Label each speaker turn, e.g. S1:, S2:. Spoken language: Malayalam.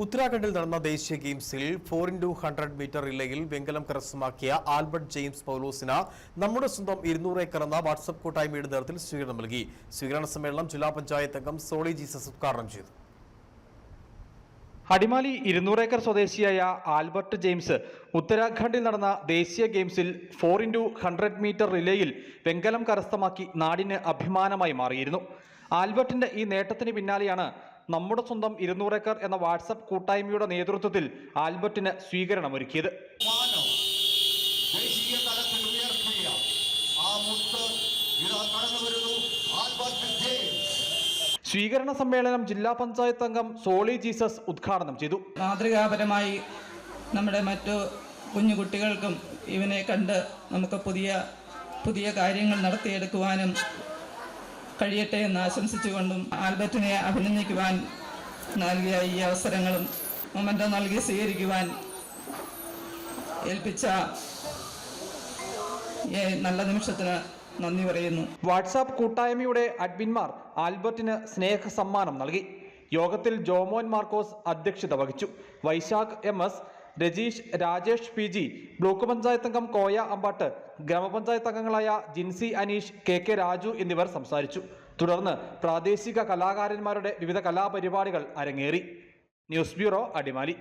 S1: ഉത്തരാഖണ്ഡിൽ നടന്ന ദേശീയ ഗെയിംസിൽ ഫോർ ഇന്റു ഹൺഡ്രഡ് മീറ്റർ റിലേയിൽ വെങ്കലം കരസ്ഥമാക്കിയ ആൽബർട്ട് ജെയിംസ് പൗലോസിന് നമ്മുടെ സ്വന്തം ഇരുന്നൂറ് ഏക്കർ എന്ന വാട്സപ്പ് കൂട്ടായ്മയുടെ നേതൃത്വത്തിൽ സ്വീകരണം നൽകി. സ്വീകരണ സമ്മേളനം ജില്ലാ പഞ്ചായത്ത് അംഗം സോളി ജീസസ് ഉദ്ഘാടനം ചെയ്തു.
S2: അടിമാലി ഇരുന്നൂറേക്കർ സ്വദേശിയായ ആൽബർട്ട് ജെയിംസ് ഉത്തരാഖണ്ഡിൽ നടന്ന ദേശീയ ഗെയിംസിൽ ഫോർ ഇന്റു ഹൺഡ്രഡ് മീറ്റർ റിലേയിൽ വെങ്കലം കരസ്ഥമാക്കി നാടിന് അഭിമാനമായി മാറിയിരുന്നു. ആൽബർട്ടിന്റെ ഈ നേട്ടത്തിന് പിന്നാലെയാണ് നമ്മുടെ സ്വന്തം ഇരുന്നൂറേക്കർ എന്ന വാട്സപ്പ് കൂട്ടായ്മയുടെ നേതൃത്വത്തിൽ ആൽബർട്ടിന് സ്വീകരണമൊരുക്കിയത്.
S3: ദേശീയ തലത്തിൽ ഉയർത്തിയ ആ മുത്ത് ഇതാ കടന്നു വരുന്നു ആൽബർട്ട് ജെയിംസ്.
S2: സ്വീകരണ സമ്മേളനം ജില്ലാ പഞ്ചായത്ത് അംഗം സോളി ജീസസ് ഉദ്ഘാടനം ചെയ്തു.
S4: മാതൃകാപരമായി നമ്മുടെ മറ്റു കുഞ്ഞു കുട്ടികൾക്കും ഇവനെ കണ്ട് നമുക്ക് പുതിയ പുതിയ കാര്യങ്ങൾ നടത്തിയെടുക്കുവാനും കഴിയട്ടെ എന്ന് ആശംസിച്ചുകൊണ്ടും ആൽബർട്ടിനെ അഭിനന്ദിക്കുവാൻ നൽകിയ ഈ അവസരങ്ങളും മൊമെന്റോ നൽകി സ്വീകരിക്കുവാൻ ഏൽപ്പിച്ച നല്ല നിമിഷത്തിന് നന്ദി പറയുന്നു.
S2: വാട്സാപ്പ് കൂട്ടായ്മയുടെ അഡ്മിന്മാർ ആൽബർട്ടിന് സ്നേഹ സമ്മാനം നൽകി. യോഗത്തിൽ ജോമോൻ മാർക്കോസ് അധ്യക്ഷത വഹിച്ചു. Vaishakh M S Rajeesh Rajesh P G block panchayat അംഗം കോയ അമ്പാട്ട് ഗ്രാമപഞ്ചായത്ത് അംഗങ്ങളായ ജിൻസി അനീഷ് കെ കെ രാജു എന്നിവർ സംസാരിച്ചു. തുടർന്ന് പ്രാദേശിക കലാകാരന്മാരുടെ വിവിധ കലാപരിപാടികൾ അരങ്ങേറി. News bureau Adimali.